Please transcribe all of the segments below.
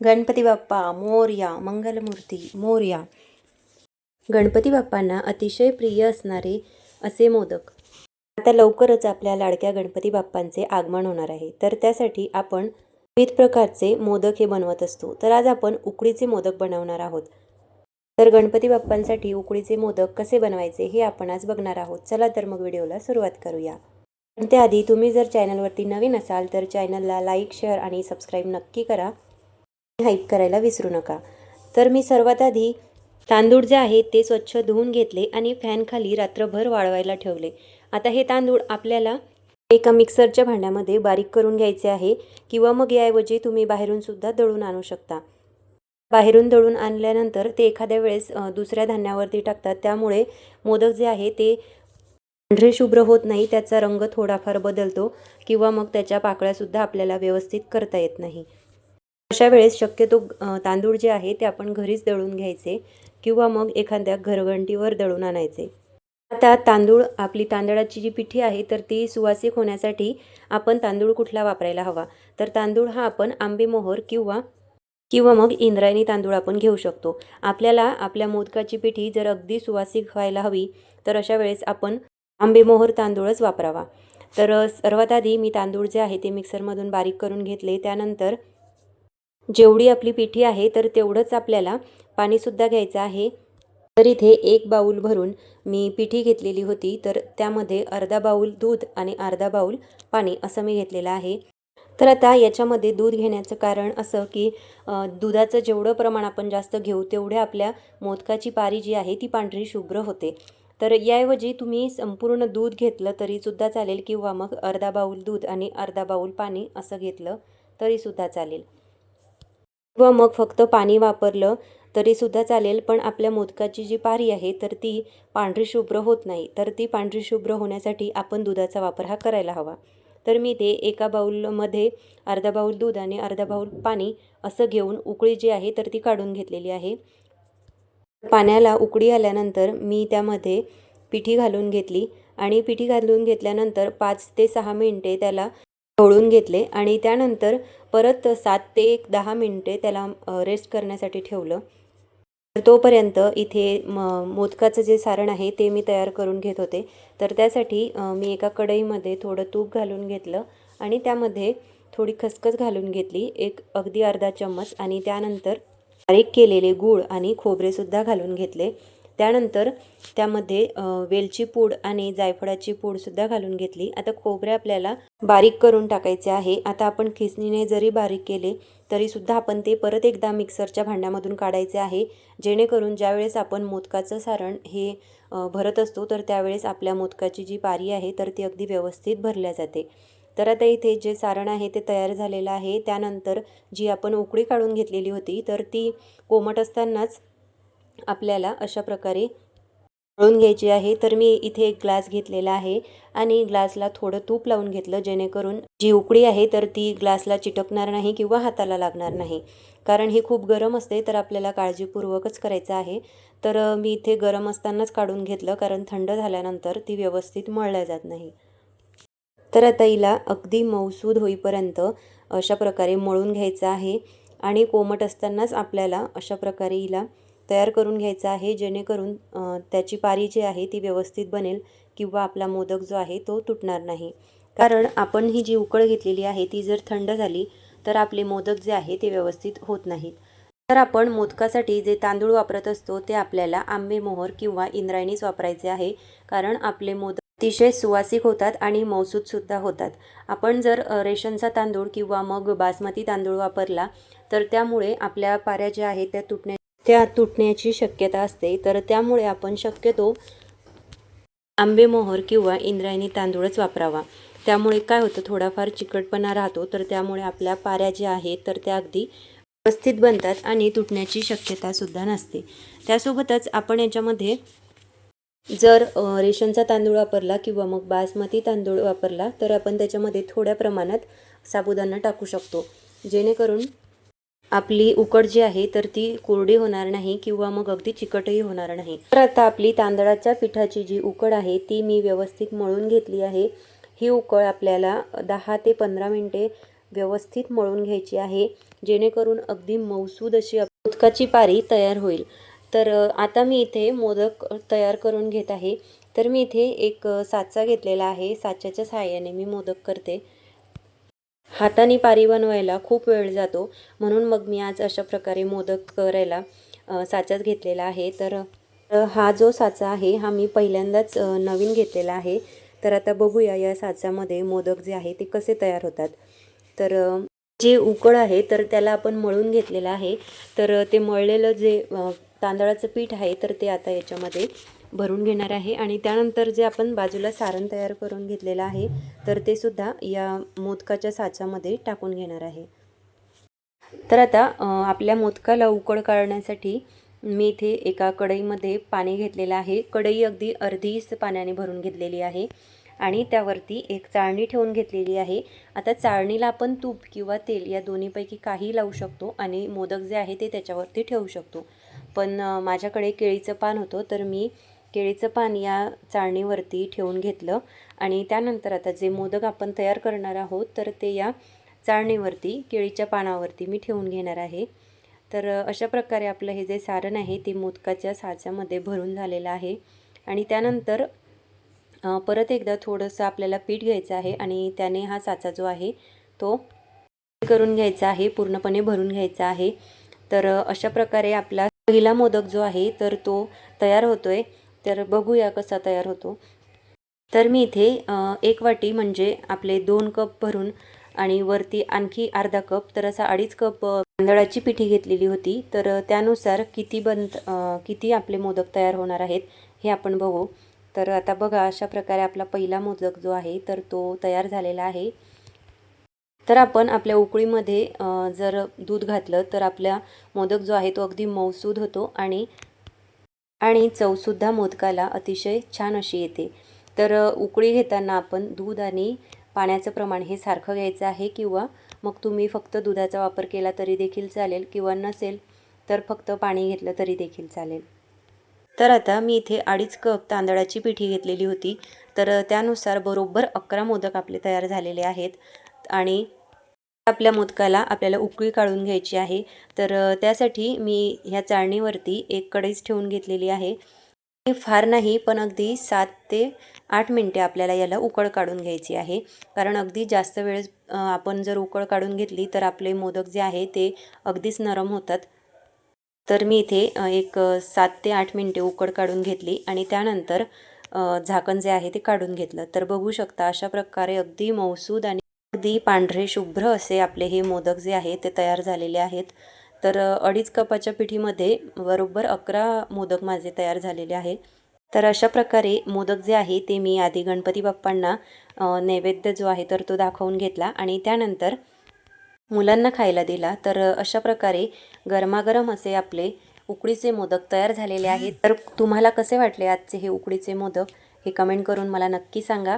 गणपती बाप्पा मोरया मंगलमूर्ती मोरया. गणपती बाप्पांना अतिशय प्रिय असणारे असे मोदक. आता लवकरच आपल्या लाडक्या गणपती बाप्पांचे आगमन होणार आहे. तर त्यासाठी आपण विविध प्रकारचे मोदक हे बनवत असतो. तर आज आपण उकडीचे मोदक बनवणार आहोत. तर गणपती बाप्पांसाठी उकडीचे मोदक कसे बनवायचे हे आपण आज बघणार आहोत. चला तर मग व्हिडिओला सुरुवात करूया. पण त्याआधी तुम्ही जर चॅनलवरती नवीन असाल तर चॅनलला लाईक शेअर आणि सबस्क्राईब नक्की करा. हाईप करायला विसरू नका. तर मी सर्वात आधी तांदूळ जे आहे ते स्वच्छ धुवून घेतले आणि फॅनखाली रात्रभर वाळवायला ठेवले. आता हे तांदूळ आपल्याला एका मिक्सरच्या भांड्यामध्ये बारीक करून घ्यायचे आहे किंवा मग याऐवजी तुम्ही बाहेरून सुद्धा दळून आणू शकता. बाहेरून दळून आणल्यानंतर ते एखाद्या वेळेस दुसऱ्या धान्यावरती टाकतात. त्यामुळे मोदक जे आहे ते पांढरे शुभ्र होत नाही त्याचा रंग थोडाफार बदलतो किंवा मग त्याच्या पाकळ्यासुद्धा आपल्याला व्यवस्थित करता येत नाही. अशा वेळेस शक्यतो तांदूळ जे आहे ते आपण घरीच दळून घ्यायचे किंवा मग एखाद्या घरघंटीवर दळून आणायचे. आता तांदूळ आपली तांदळाची जी पिठी आहे तर ती सुवासिक होण्यासाठी आपण तांदूळ कुठला वापरायला हवा? तर तांदूळ हा आपण आंबेमोहर किंवा किंवा मग इंद्रायणी तांदूळ आपण घेऊ शकतो. आपल्याला आपल्या मोदकाची पिठी जर अगदी सुवासिक व्हायला हवी तर अशा वेळेस आपण आंबेमोहर तांदूळच वापरावा. तर सर्वात आधी मी तांदूळ जे आहे ते मिक्सरमधून बारीक करून घेतले. त्यानंतर जेवढी आपली पिठी आहे तर तेवढंच आपल्याला पाणीसुद्धा घ्यायचं आहे. तर इथे एक बाऊल भरून मी पिठी घेतलेली होती तर त्यामध्ये अर्धा बाऊल दूध आणि अर्धा बाऊल पाणी असं मी घेतलेलं आहे. तर आता याच्यामध्ये दूध घेण्याचं कारण असं की दुधाचं जेवढं प्रमाण आपण जास्त घेऊ तेवढ्या आपल्या मोदकाची पारी जी आहे ती पांढरी शुभ्र होते. तर याऐवजी तुम्ही संपूर्ण दूध घेतलं तरीसुद्धा चालेल किंवा मग अर्धा बाऊल दूध आणि अर्धा बाऊल पाणी असं घेतलं तरीसुद्धा चालेल. किंवा मग फक्त पाणी वापरलं तरीसुद्धा चालेल पण आपल्या मोदकाची जी पारी आहे तर ती पांढरी शुभ्र होत नाही. तर ती पांढरी शुभ्र होण्यासाठी आपण दुधाचा वापर हा करायला हवा. तर मी ते एका बाऊलमध्ये अर्धा बाऊल दूध आणि अर्धा बाऊल पाणी असं घेऊन उकळी जी आहे तर ती काढून घेतलेली आहे. पाण्याला उकळी आल्यानंतर मी त्यामध्ये पिठी घालून घेतली आणि पिठी घालून घेतल्यानंतर पाच ते सहा मिनटे त्याला ढवळून घेतले आणि त्यानंतर परत सात ते एक दहा मिनटे त्याला रेस्ट करण्यासाठी ठेवलं. तर तोपर्यंत इथे म मोदकाचं जे सारण आहे ते मी तयार करून घेत होते. तर त्यासाठी मी एका कढईमध्ये थोडं तूप घालून घेतलं आणि त्यामध्ये थोडी खसखस घालून घेतली एक अगदी अर्धा चम्मच आणि त्यानंतर बारीक केलेले गूळ आणि खोबरेसुद्धा घालून घेतले. त्यानंतर त्यामध्ये वेलची पूड आणि जायफळाची पूडसुद्धा घालून घेतली. आता खोबरे आपल्याला बारीक करून टाकायचे आहे. आता आपण खिसणीने जरी बारीक केले तरीसुद्धा आपण ते परत एकदा मिक्सरच्या भांड्यामधून काढायचे आहे. जेणेकरून ज्यावेळेस आपण मोदकाचं सारण हे भरत असतो तर त्यावेळेस आपल्या मोदकाची जी पारी आहे तर ती अगदी व्यवस्थित भरल्या जाते. तर आता इथे जे सारण आहे ते तयार झालेलं आहे. त्यानंतर जी आपण उकळी काढून घेतलेली होती तर ती कोमट असतानाच आपल्याला अशा प्रकारे मळून घ्यायची आहे. तर मी इथे एक ग्लास घेतलेला आहे आणि ग्लासला थोडं तूप लावून घेतलं जेणेकरून जी उकडी आहे तर ती ग्लासला चिटकणार नाही किंवा हाताला लागणार नाही. कारण ही खूप गरम असते तर आपल्याला काळजीपूर्वकच करायचं आहे. तर मी इथे गरम असतानाच काढून घेतलं कारण थंड झाल्यानंतर ती व्यवस्थित मळल्या जात नाही. तर आता हिला अगदी मऊसूद होईपर्यंत अशा प्रकारे मळून घ्यायचं आहे आणि कोमट असतानाच आपल्याला अशा प्रकारे हिला तयार करून घ्यायचं आहे जेणेकरून त्याची पारी जी आहे ती व्यवस्थित बनेल किंवा आपला मोदक जो आहे तो तुटणार नाही. कारण आपण ही जी उकळ घेतलेली आहे ती जर थंड झाली तर आपले मोदक जे आहे ते व्यवस्थित होत नाहीत. तर आपण मोदकासाठी जे तांदूळ वापरत असतो ते आपल्याला आंबेमोहर किंवा इंद्रायणीच वापरायचे आहे. कारण आपले मोदक अतिशय सुवासिक होतात आणि मौसूदसुद्धा होतात. आपण जर रेशनचा तांदूळ किंवा मग बासमती तांदूळ वापरला तर त्यामुळे आपल्या पाऱ्या ज्या आहेत त्या तुटण्या त्या तुटण्याची शक्यता असते. तर त्यामुळे आपण शक्यतो आंबेमोहर किंवा इंद्रायणी तांदूळच वापरावा. त्यामुळे काय होतं थोडाफार चिकटपणा राहतो. तर त्यामुळे आपल्या पाऱ्या ज्या आहेत तर त्या अगदी व्यवस्थित बनतात आणि तुटण्याची शक्यतासुद्धा नसते. त्यासोबतच आपण याच्यामध्ये जर रेशनचा तांदूळ वापरला किंवा मग बासमती तांदूळ वापरला तर आपण त्याच्यामध्ये थोड्या प्रमाणात साबुदाणा टाकू शकतो. जेणेकरून आपली उकड जी आहे तर ती कोरडी होणार नाही किंवा मग अगदी चिकटही होणार नाही. तर आता आपली तांदळाच्या पिठाची जी उकड आहे ती मी व्यवस्थित मळून घेतली आहे. ही उकळ आपल्याला दहा ते पंधरा मिनटे व्यवस्थित मळून घ्यायची आहे जेणेकरून अगदी मौसूद अशी उदकाची मोदकाची पारी तयार होईल. तर आता मी इथे मोदक तयार करून घेत आहे. तर मी इथे एक साचा घेतलेला आहे. साच्याच्या सहाय्याने मी मोदक करते. हाताने पारी बनवायला खूप वेळ जातो. म्हणून मग मी आज अशा प्रकारे मोदक करायला साचाच घेतलेला आहे. तर हा जो साचा आहे हा मी पहिल्यांदाच नवीन घेतलेला आहे. तर आता बघूया या साच्यामध्ये मोदक जे आहे ते कसे तयार होतात. तर जे उकळ आहे तर त्याला आपण मळून घेतलेलं आहे. तर ते मळलेलं जे तांदळाचं पीठ आहे तर ते आता याच्यामध्ये भरून घेणार आहे आणि त्यानंतर जे आपण बाजूला सारण तयार करून घेतलेलं आहे तर ते सुद्धा या मोदकाच्या साच्यामध्ये टाकून घेणार आहे. तर आता आपल्या मोदकाला उकळ काढण्यासाठी मी इथे एका कढईमध्ये पाणी घेतलेलं आहे. कढई अगदी अर्धीच पाण्याने भरून घेतलेली आहे आणि त्यावरती एक चाळणी ठेवून घेतलेली आहे. आता चाळणीला आपण तूप किंवा तेल या दोन्हीपैकी काही लावू शकतो आणि मोदक जे आहे ते त्याच्यावरती ठेवू शकतो. पण माझ्याकडे केळीचं पान होतं तर मी केळीचं पान या चाळणीवरती ठेवून घेतलं आणि त्यानंतर आता जे मोदक आपण तयार करणार आहोत तर ते या चाळणीवरती केळीच्या पानावरती मी ठेवून घेणार आहे. तर अशा प्रकारे आपलं हे जे सारण आहे ते मोदकाच्या साच्यामध्ये भरून झालेलं आहे. आणि त्यानंतर परत एकदा थोडंसं आपल्याला पीठ घ्यायचं आहे आणि त्याने हा साचा जो आहे तो करून घ्यायचा आहे पूर्णपणे भरून घ्यायचा आहे. तर अशा प्रकारे आपला पहिला मोदक जो आहे तर तो तयार होतो आहे तर बघूया कसा तयार होतो. तर मी इथे एक वाटी म्हणजे आपले दोन कप भरून आणि वरती आणखी अर्धा कप तर असा अडीच कप तांदळाची पिठी घेतलेली होती. तर त्यानुसार किती बंद किती आपले मोदक तयार होणार आहेत हे आपण बघू. तर आता बघा अशा प्रकारे आपला पहिला मोदक जो आहे तर तो तयार झालेला आहे. तर आपण आपल्या उकळीमध्ये जर दूध घातलं तर आपला मोदक जो आहे तो अगदी मऊसूद होतो आणि आणि चवसुद्धा मोदकाला अतिशय छान अशी येते. तर उकळी घेताना आपण दूध आणि पाण्याचं प्रमाण हे सारखं घ्यायचं आहे किंवा मग तुम्ही फक्त दुधाचा वापर केला तरी देखील चालेल किंवा नसेल तर फक्त पाणी घेतलं तरी देखील चालेल. तर आता मी इथे अडीच कप तांदळाची पिठी घेतलेली होती. तर त्यानुसार बरोबर अकरा मोदक आपले तयार झालेले आहेत आणि आपल्या मोदकाला आपल्याला उकळी काढून घ्यायची आहे. तर त्यासाठी मी ह्या चाळणीवरती एक कढईच ठेवून घेतलेली आहे. फार नाही पण अगदी सात ते आठ मिनटे आपल्याला याला उकळ काढून घ्यायची आहे. कारण अगदी जास्त वेळेस आपण जर उकळ काढून घेतली तर आपले मोदक जे आहे ते अगदीच नरम होतात. तर मी इथे एक सात ते आठ मिनटे उकड काढून घेतली आणि त्यानंतर झाकण जे आहे ते काढून घेतलं. तर बघू शकता अशा प्रकारे अगदी मौसूद आणि अगदी पांढरे शुभ्र असे आपले हे मोदक जे आहे ते तयार झालेले आहेत. तर अडीच कपाच्या पिठीमध्ये बरोबर अकरा मोदक माझे तयार झालेले आहे तर अशा प्रकारे मोदक जे आहे ते मी आधी गणपती बाप्पांना नैवेद्य जो आहे तर तो दाखवून घेतला आणि त्यानंतर मुलांना खायला दिला. तर अशा प्रकारे गरमागरम असे आपले उकडीचे मोदक तयार झालेले आहेत. तर तुम्हाला कसे वाटले आजचे हे उकडीचे मोदक हे कमेंट करून मला नक्की सांगा.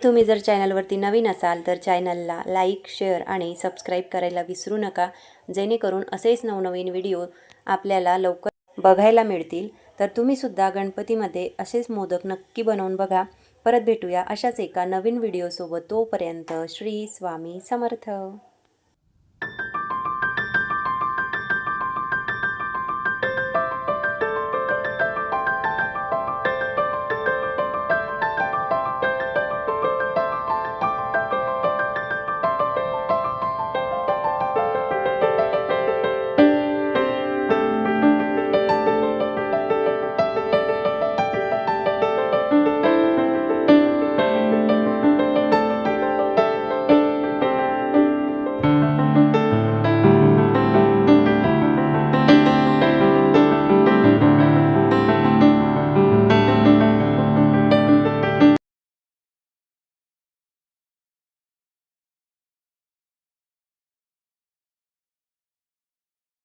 तुम्ही जर चॅनलवरती नवीन असाल तर चॅनलला लाईक शेअर आणि सबस्क्राईब करायला विसरू नका. जेणेकरून असेच नवनवीन व्हिडिओ आपल्याला लवकर बघायला मिळतील. तर तुम्हीसुद्धा गणपतीमध्ये असेच मोदक नक्की बनवून बघा. परत भेटूया अशाच एका नवीन व्हिडिओसोबत. तोपर्यंत श्री स्वामी समर्थ.